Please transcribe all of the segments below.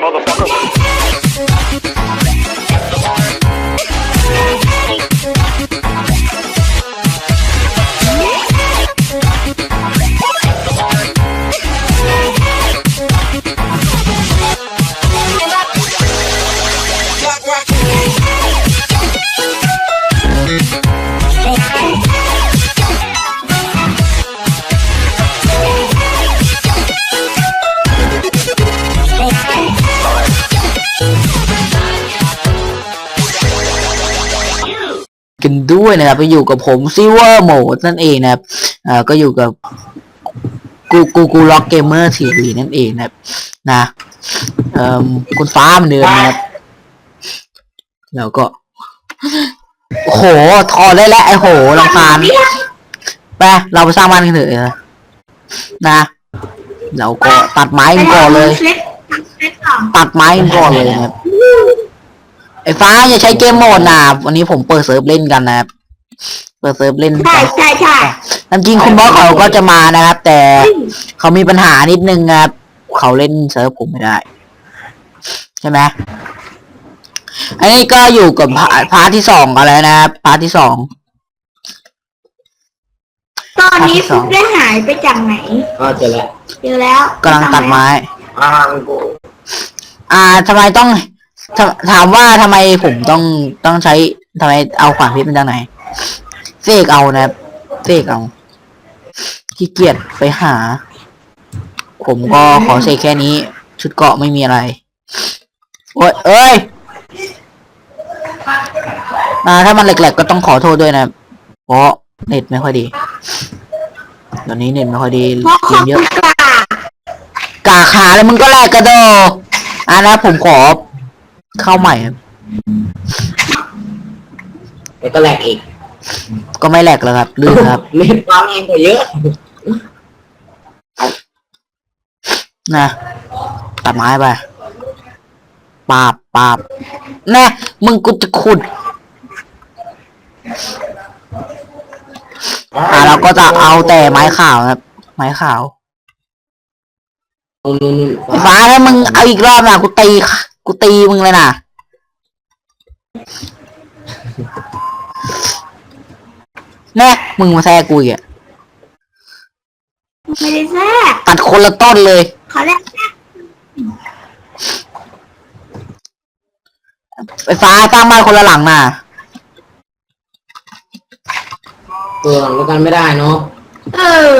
motherfucker. กันด้วยนะครับไปอยู่กับผมซิเวอร์โหมดนั่นเองนะครับเอ่อก็อยู่กับกูกูกูล็อกเกมเมอร์ทีวีนั่นเองนะครับนะเอ่อคุณฟ้าเหมือนเดิมนะครับแล้วก็โอ้โหทอได้แล้วไอ้โหลำคาญไปเราไปสร้างบ้านกันเถอะนะนะเราก็ตัดไม้กันก่อนเลยเล็กเล็กก่อนตัดไม้กันก่อนเลยนะครับ ไอ้ฟ้าอย่าใช้เกมโหมดนะวันนี้ผมเปิดเซิร์ฟเล่นกันนะครับ เปิดเซิร์ฟเล่นใช่กันใช่ใช่ตามจริงคุณบอสเขาก็จะมานะครับ แต่เขามีปัญหานิดนึงนะครับเขาเล่นเซิร์ฟผมไม่ได้ ใช่ไหมอันนี้ก็อยู่กับพาพาร์ทที่สองกันแล้วนะครับพาร์ทที่สองตอนนี้ฟุกได้หายไปจากไหนอ่าเจอแล้วเจอแล้วกำลังตัดไม้อ่างกูอ่าทำไมต้อง ถถามว่าทำไมผมต้องต้องใช้ทำไมเอาขวานพิษมาจากไหนเสกเอานะครับเสกเอาขี้เกียจไปหา ผมก็ขอเสกแค่นี้ ชุดเกราะไม่มีอะไร โอ้ยเอ้ยอ่าถ้ามันแหลกๆก็ต้องขอโทษด้วยนะครับเพราะเน็ตไม่ค่อยดี ตอนนี้เน็ตไม่ค่อยดีเพราะเกเขามเยอะประกาศกาขาแล้วมึงก็แลกกระโดดอะนะผมขอ เข้าใหม่ครับแล้วก็แหลกอีกก็ไม่แหลกแล้วครับลื่นครับเล่นปั๊มเองกว่าเยอะนะตัดไม้ไปปาบปาบแน่มึงกูจะขุดอะเราก็จะเอาแต่ไม้ขาวครับ ไม้ขาวนู่นนู่นนู่นไอ้ฟ้าแล้วมึงเอาอีกรอบนะกูตี กูตีมึงเลยนะแน่มึงมาแทรกกูอีกอะไม่ได้แทรกตัดคนละต้นเลย เขาได้แทรกไฟฟ้าสร้างบ้านคนละหลังน่ะ ตัวหลังด้วยกันไม่ได้เนาะ เออ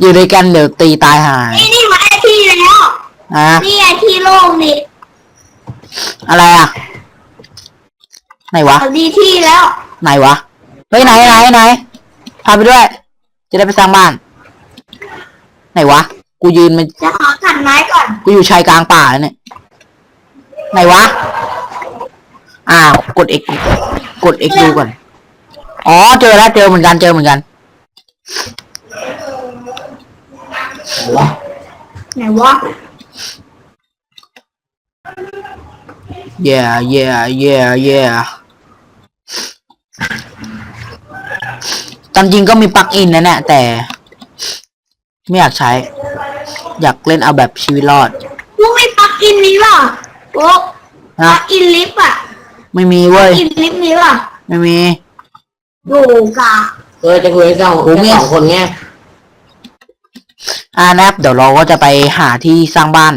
อยู่ด้วยกันเดี๋ยวตีตายหายนี่นี่มาไอที่แล้ว อะนี่ไอที่โล่งนี่อะไรอะ ไหนวะ เอาดีที่แล้วไหนวะ เฮ้ยไหนไหนไหนพาไปด้วย จะได้ไปสร้างบ้าน ไหนวะ กูยืนมัน จะขอตัดไม้ก่อน กูอยู่ชายกลางป่าแล้วเนี่ย ไหนวะ อ้าว กด X กด X ดูก่อน อ๋อ เจอแล้ว เจอเหมือนกัน เจอเหมือนกันวะไหนวะ yeah yeah yeah yeah ตามจริงก็มีปลั๊กอินนะเนี่ยแต่ ไม่อยากใช้ อยากเล่นเอาแบบชีวิตรอดพวกไม่ปลักอินนี้หรอพวกปนะลักอินลิฟต์อะ ไม่มีเว้ย อินลิฟต์นี้หรอไม่มีโหกะเออจะคุยให้เจ้าโอ้โหแค่สองคนไงอ่านะครับเดี๋ยวเราก็จะไปหาที่สร้างบ้าน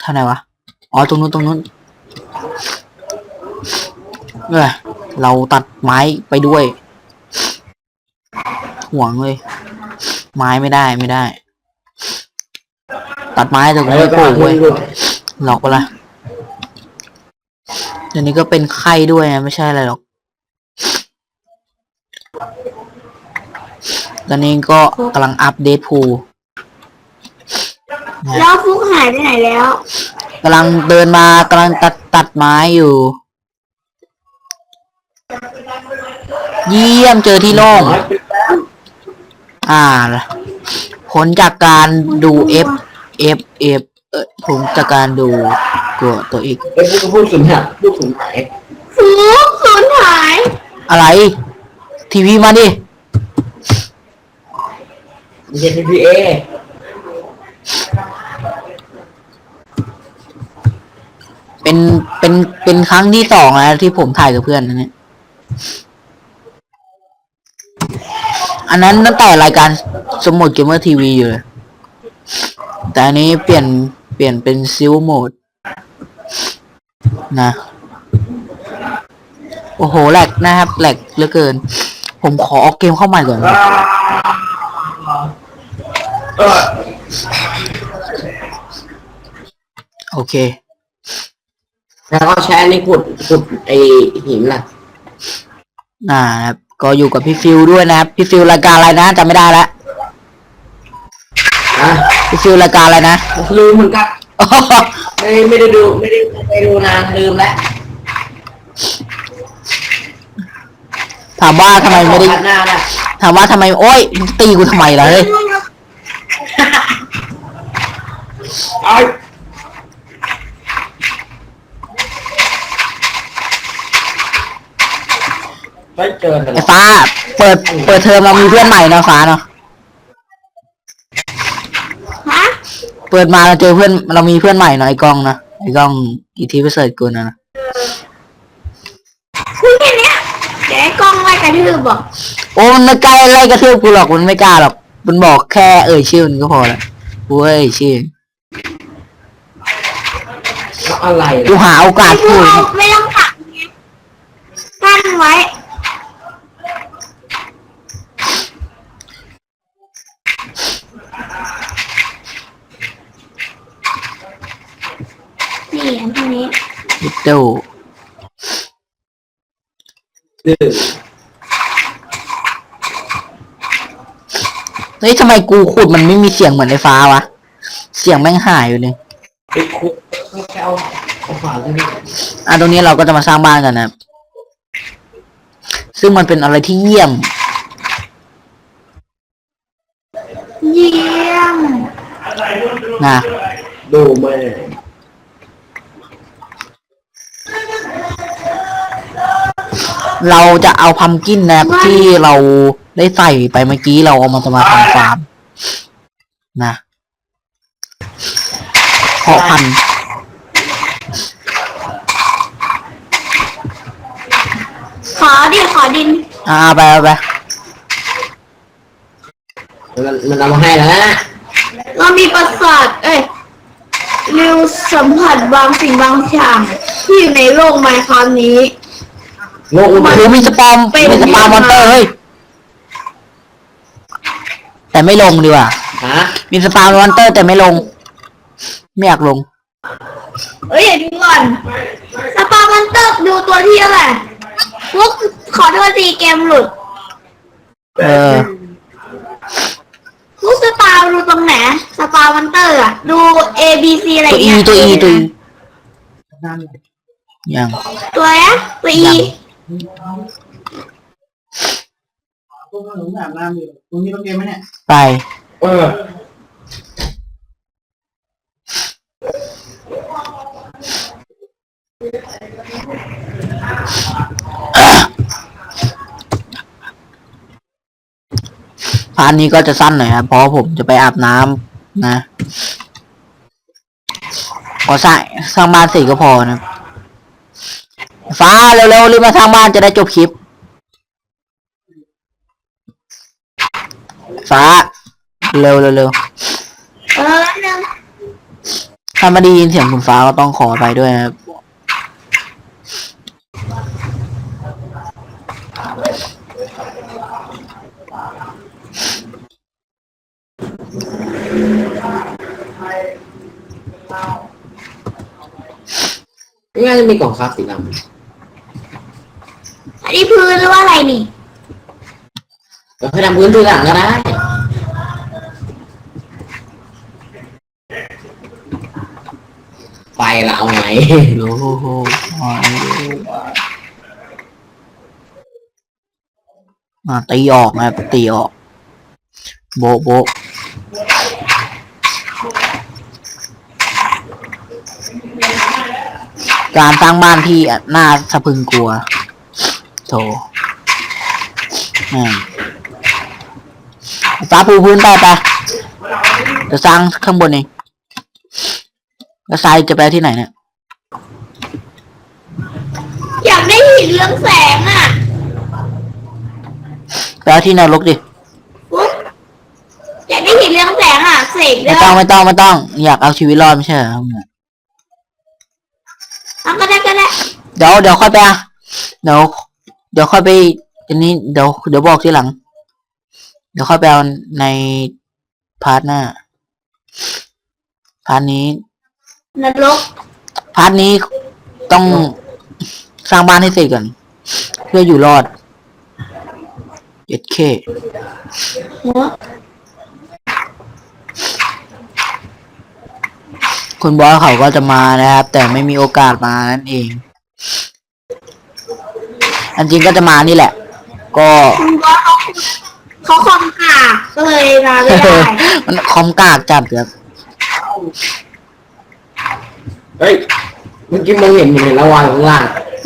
เท่าไหร่วะ อ๋อ ตรงนู้นตรงนู้น เออเราตัดไม้ไปด้วย ห่วงเลย ไม้ไม่ได้ไม่ได้ ตัดไม้แต่กูไม่ปลูกเว้ยหลอกไปละเดี๋ยวนี้ก็เป็นไข้ด้วยนะไม่ใช่อะไรหรอก ตอนนี้ก็กำลังอัปเดตพูแล้วฟุกหายไปไหนแล้ว กำลังเดินมากำลังตัดตัดไม้อยู่ เยี่ยมเจอที่โล่งอ่าผลจากการดู F F F เออผมจากการดูตัวตัวอีกไอ้พูดพูดสุนทรพูดสุนทรฟุกสูญหาย อะไร ทีวีมาดิไม่ใช่พีพีเอ เป็นเป็นเป็นครั้งที่สองแล้วที่ผมถ่ายกับเพื่อนนะเนี่ยอันนั้นตั้งแต่รายการสมุดเกมเมอร์ทีวีอยู่เลยแต่อันนี้เปลี่ยนเปลี่ยนเป็นซิลโหมด นะ โอ้โหแหลกนะครับแหลกเหลือเกิน ผมขอเอาเกมเข้าใหม่ก่อนนะโอเค แล้วก็ใช้อันนี้ขุดขุดไอหินน่ะอ่าครับก็อยู่กับพี่ฟิวด้วยนะครับ พี่ฟิวรายการอะไรนะจำไม่ได้แล้วอะพี่ฟิวรายการอะไรนะ ลืมเหมือนกันไม่ไม่ได้ดูไม่ได้ไปดูนานลืมแล้วถามว่าทำไมไม่ได้ ขอขัหน้าน่ะถามว่าทำไมโอ้ยตีกูทำไมล่ะเฮ้ย ไอ้ ไม่เจอกันหรไอ้อกฟ้า เปิด เปิดเทอมเรามีเพื่อนใหม่เนาะฟ้าเนาะ ฮะเปิดมาเราเจอเพื่อน เรามีเพื่อนใหม่เนาะไอ้กล้องนะไอ้กล้องอีทีพิเศษกูนะนะคุณแค่เนี้ยเดี๋ยวไอ้กล้องไล่กระทืบบอกโอ้มันไม่กล้าไล่กระทืบกูหรอกมันไม่กล้าหรอกมันบอกแค่เอ่ยชื่อมันก็พอละกูเอ่ยชื่อแล้วอะไรกูล่ะหาโอกาสไอ้พวพูกดเราไม่ต้องขังไงกั้นไว้ นี่อันเท่านี้ วิดเดิลดื้อเฮ้ยทำไมกูขุดมันไม่มีเสียงเหมือนไอ้ฟ้าวะ เสียงแม่งหายอยู่เลยไปคุกแค่เอาเอาฝาเลยอะตรงนี้เราก็จะมาสร้างบ้านกันนะครับซึ่งมันเป็นอะไรที่เยี่ยม เยี่ยมนะ ดูแม่ เราจะเอาพัมกินนะครับที่เราได้ใส่ไปเมื่อกี้เราเอามาจะมาทำฟาร์มนะเพาะพันธุ์ขอดิขอดิน อ่าไปเอาไปมันมันเอามาให้แล้วนะเรามีประสาท เอ้ยเร็วสัมผัสบางสิ่งบางอย่างที่อยู่ในโลกไมคราวนี้ โลกมันโอ้โหมีสปอมเป็นมีสปามมอนเตอร์เฮ้ยแต่ไม่ลงดีกว่าฮะมีสปามมอนเตอร์แต่ไม่ลง ไม่อยากลง เอ้ยอย่าดูก่อนสปามันเตอร์ดูตัวที่อะไรพวกขอโทษทีเกมหลุดเออพวกสปาดูตรงไหนสปามันเตอร์อะดู A B C อะไรตัวอีเงี้ยตัวอีตัวอียังตัวอะตัว E ยังคุณขนมอาบน้ำอยู่คุณมีรถเกมไหมเนี่ย ไป เออ พาร์ทนี้ก็จะสั้นหน่อยครับ เพราะว่าผมจะไปอาบน้ำนะ พอสร้างสร้างบ้านเสร็จก็พอนะ ฟ้าเร็วๆรีบมาสร้างบ้านจะได้จบคลิป ฟ้า เร็วๆเร็วเออแล้วถ้าไม่ได้ยินเสียงคุณฟ้าก็ต้องขอไปด้วยนะครับไม่น่าจะมีกล่องคราฟสีดำ อันนี้พื้นหรือว่าอะไรนี่เราให้ทำพื้นทีหลังก็ได้ไปละเอาไหนโอ้โหมาตีออกนะตีออก โบะโบะการสร้างบ้านที่น่าสะพึงกลัว โถแม่งฟ้าปูพื้นไปไปจะสร้างข้างบนเองแล้วทรายจะไปที่ไหนเนี่ย อยากได้หินเรืองแสงอะไปเอาที่นรกดิปุ๊บอยากได้หินเรืองแสงอะเสกได้ไม่ต้องปะไม่ต้องไม่ต้อง อยากเอาชีวิตรอดไม่ใช่เหรอเอาก็ได้ก็ได้ เดี๋ยวเดี๋ยวค่อยไปอะเดี๋ยว เดี๋ยวค่อยไปอันนี้เดี๋ยวเดี๋ยวบอกทีหลัง เดี๋ยวค่อยไปเอาในพาร์ทหน้า พาร์ทนี้นรกพาร์ทนี้ต้องสร้างบ้านให้เสร็จก่อนเพื่ออยู่รอดเย็ดเคหัวคุณบอสเขาก็จะมานะครับ แต่ไม่มีโอกาสมานั่นเอง อันจริงก็จะมานี่แหละ ก็คุณบอสเขาเขาคอมกากก็เลยมาไม่ได้มันคอมกากจัดครับเฮ้ยเมื่อกี้มึงเห็นอยู่ในระหว่างข้างล่าง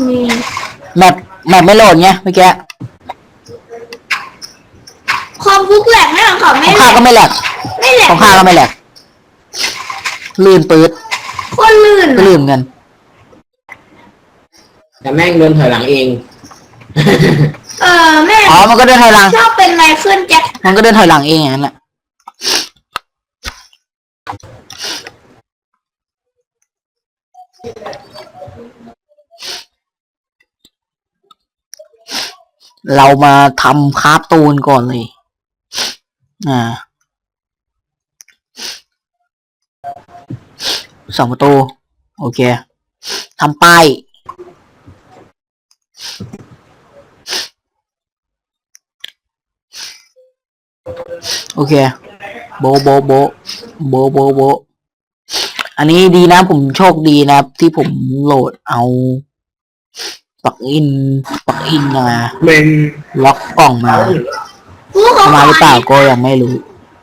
มีแมปแมปไม่โหลดไงเมื่อกี้คอมฟุกแหลกไม่หรอกค่ะขไม่องแหลข้ากก็ไม่แหลกไม่แหลกของข้าก็ไม่แหลกลื่นปื๊ดโคนลื่นก็อะลื่นกันแต่แม่งเดินถอยหลังเอง เออแม่อ๋อ มันก็เดินถอยหลัง ชอบเป็นไมเคิลแจ็คมันก็เดินถอยหลังเองอย่างนั้นแหละ เรามาทำคราฟตูนก่อนเลย อ่า สองประตู โอเค ทำป้าย โอเค โบะโบะโบะโบะโบะโบะอันนี้ดีนะผมโชคดีนะครับ ที่ผมโหลดเอาปลักอินปลักอินมาเป็นล็อกกล่องมาผู้ขอมาขอหรือเปล่าก็ยังไม่รู้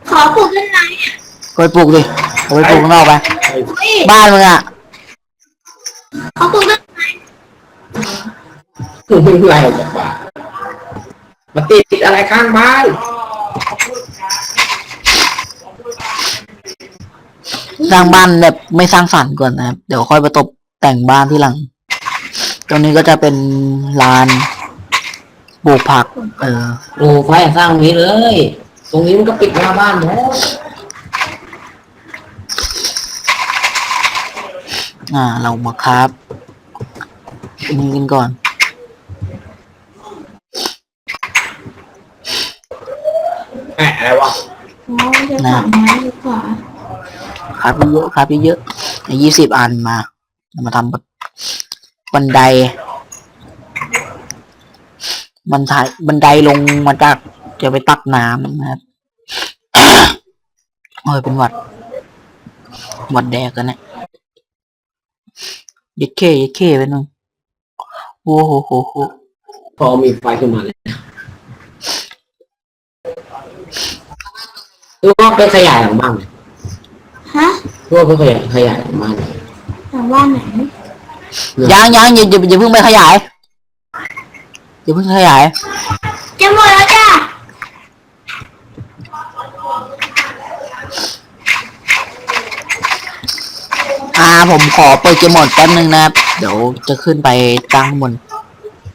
ขอปลูกต้นไม้อะก็ไปปลูกดิเอาไปปลูกข้างนอกไปเฮ้ยบ้านมึงอะขอปลูกต้นไม้มึงไล่ออกจากบ้านมาติดอะไรข้างบ้าน สร้างบ้านแบบไม่สร้างสรรค์ก่อนนะครับ เดี๋ยวค่อยไปตกแต่งบ้านที่หลัง ตรงนี้ก็จะเป็นลานปลูกผัก เออโอ้ไฟสร้างตรงนี้เลย ตรงนี้มันก็ปิดหน้าบ้านหมดอ่า เรามาครับอันนี้กันก่อน แหมอะไรวะอ๋อจะถามไม้ดีกว่า ครับเยอะครับเยอะยี่สิบอันมา มาทำบันได บันไดบันไดลงมาจากจะไปตักน้ำนะครับโอ้ยเป็นหวัดหวัดแดกกันเนี่ยยัดเคยัดเคไปหนึงโอ้โหโหโหพอมีไฟขึ้นมาเลยรู้ว่าเป็นขยายหลังบ้าน ฮะรู้ว่าเป็นขยายขยายหลังบ้านไหมถามว่าไหนยังยังอย่าอย่าอย่าเพิ่งไปขยายอย่าเพิ่งขยาย จะหมดแล้วจ้ะอ่าผมขอเปิดเกมโหมดแป๊บนึงนะครับเดี๋ยวจะขึ้นไปตั้งข้างบน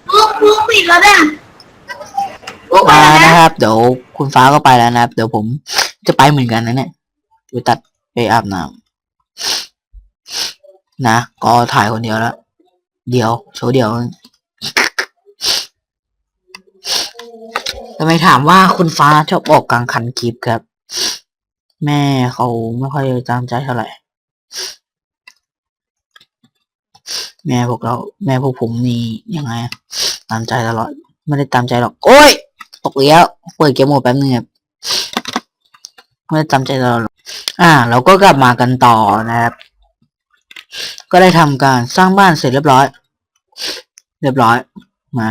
ปลูกปลูกปิดแล้วจ้ะปลูกไปอ่าแล้วนะนะครับ เดี๋ยวคุณฟ้าก็ไปแล้วนะครับ เดี๋ยวผมจะไปเหมือนกันนะเนี่ยไปตัด ไปอาบน้ำนะ ก็ถ่ายคนเดียวแล้วเดียวโชว์เดียวทำไมถามว่าคุณฟ้าชอบออกกลางคันคลิปครับ แม่เขาไม่ค่อยตามใจเท่าไหร่ แม่พวกเรา แม่พวกผมนี่ยังไง ตามใจตลอด ไม่ได้ตามใจหรอก โอ้ย ตกแล้วเปิดเกมโหมดแป๊บนึงครับไม่ได้ตามใจตลอด อ่า เราก็กลับมากันต่อนะครับ ก็ได้ทำการสร้างบ้านเสร็จเรียบร้อย เรียบร้อยมา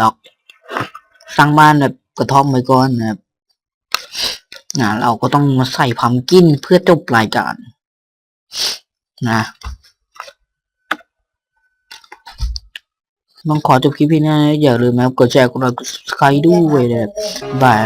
ล็อก สร้างบ้านแบบกระท่อมไว้ก่อนนะครับอ่าเราก็ต้องมาใส่พัมกินเพื่อจบรายการนะต้องขอจบคลิปพี่นะ อย่าลืมนะครับกดแชร์กดไลค์กด subscribe ด้วยนะบบาย